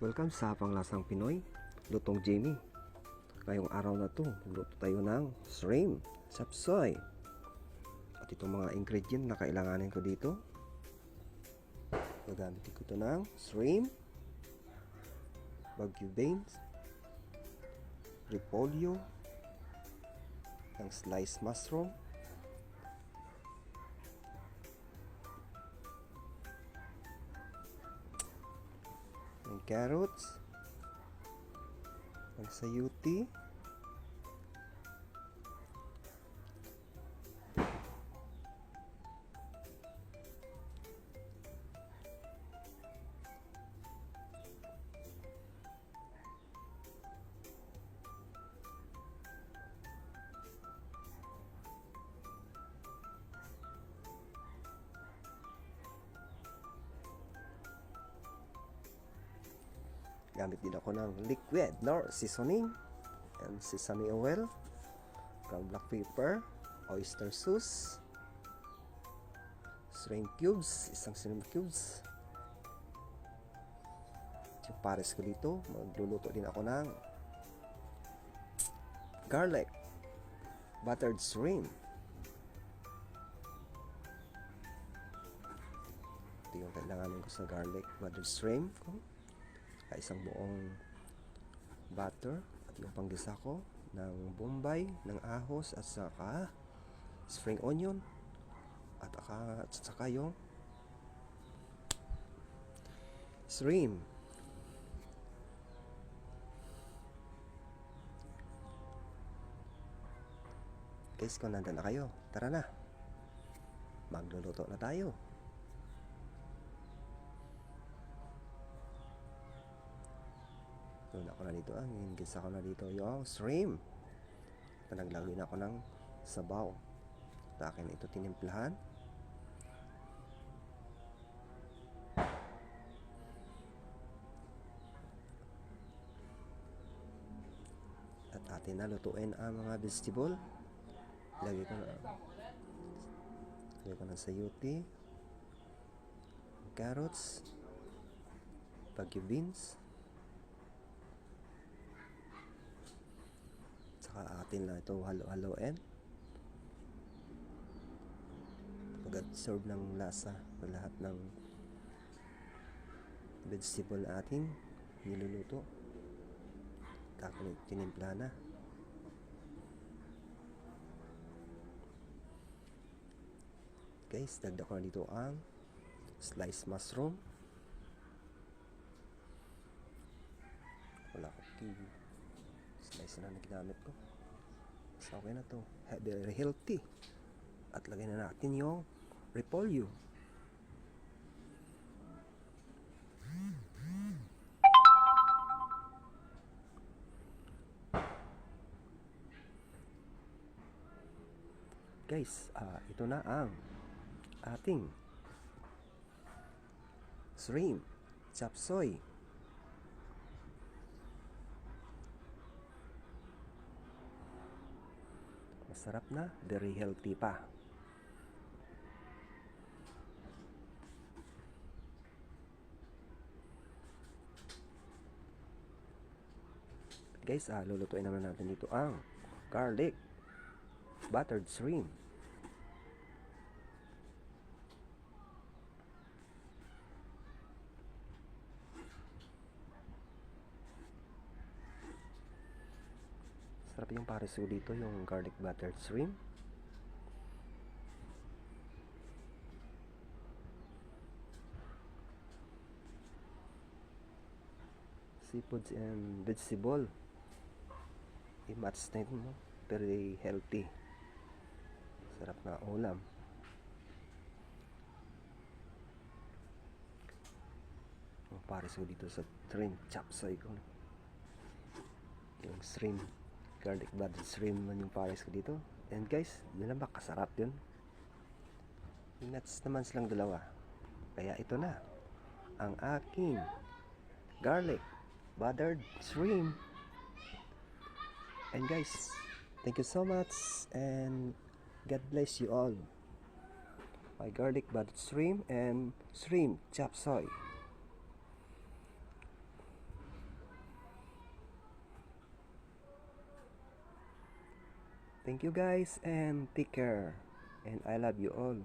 Welcome sa Panglasang Pinoy, Lutong Jamie. Ngayong araw na to, magluto tayo ng shrimp, sapsoy. At itong mga ingredient na kailanganin ko dito. Gagamitin ko ito ng shrimp, bagyo beans, repolyo, ng sliced mushroom, carrots, ng Gamit din ako ng liquid nor seasoning. And sesame oil, ground black pepper, oyster sauce, shrimp cubes, isang shrimp cubes. Yung pares ko dito, magluluto din ako ng garlic, buttered shrimp. Ito yung kailanganin ko sa garlic, buttered shrimp. ko ay isang buong butter at yung panggisa ko ng bombay, ng ahos at saka spring onion at, aka, at saka yung shrimp. Guys kung nandun na kayo tara na. Magluluto na tayo Doon ako na dito, ang ingis ako na dito yung shrimp. At naglagay na ako ng sabaw. At akin ito tinimplahan. At atin na lutuin ang mga vegetable. Lagay ko na lagay ko ng sayuti, carrots, bagyo beans, saka atin lang ito halo-haloin pag-absorb ng lasa ng lahat ng vegetable ating niluluto. Tapos tinimpla na. Guys dagdag ko dito ang sliced mushroom. Wala ko slice na na ko so okay na to. Very healthy. At lagay na natin yung repolyo. Guys ah, ito na ang ating shrimp chop Masarap na, very healthy pa. Guys, ah, lulutuin naman natin dito ang garlic buttered shrimp. Sarap yung pares ko dito, yung garlic buttered shrimp. Seafoods and vegetable. I-match na ito, no? Very healthy. Sarap na ulam. Yung pares ko dito sa shrimp chapsoy ko. Yung shrimp garlic butter shrimp man yung pares ko dito. And guys, yun lang ba? Kasarap yun. Nuts naman silang dalawa. Kaya ito na. Ang aking garlic buttered shrimp. And guys, thank you so much and God bless you all. My garlic buttered shrimp and shrimp chop soy. Thank you guys and take care. And I love you all.